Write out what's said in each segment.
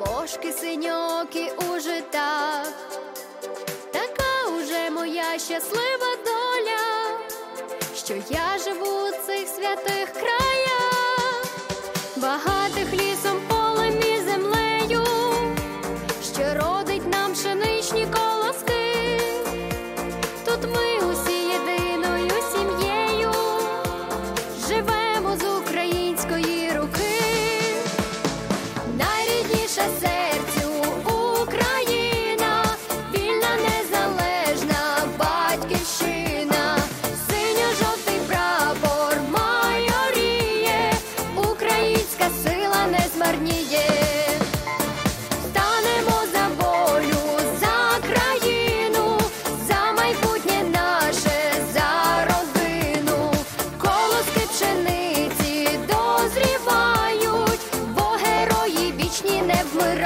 ложки синьокі у житах, така уже моя щаслива доля, що я живу в цих святих краях, багатих лісах.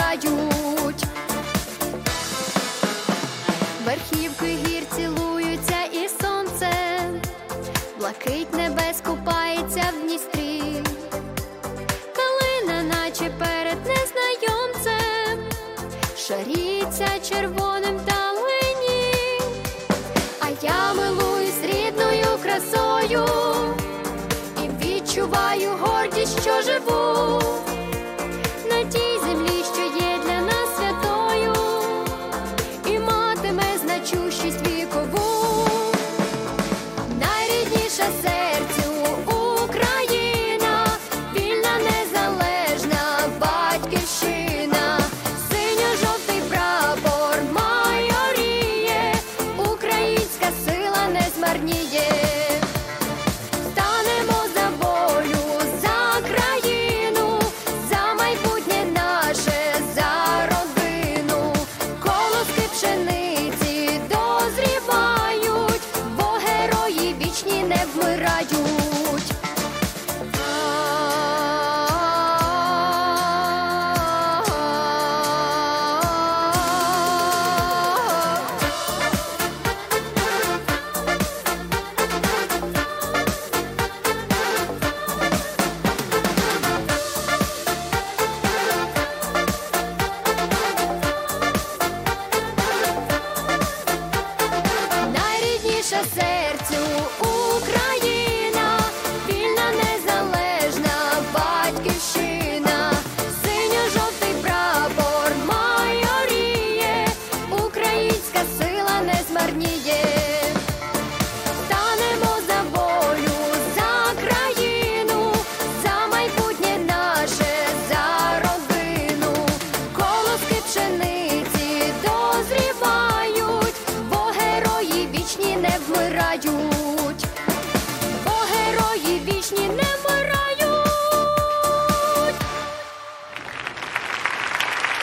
грають, верхівки гір цілуються і сонце, блакить небес купається в Дністрі, калина, наче перед незнайомцем, шаріться червоним далині, а я милуюсь рідною красою і відчуваю гордість, що живу. вмираю.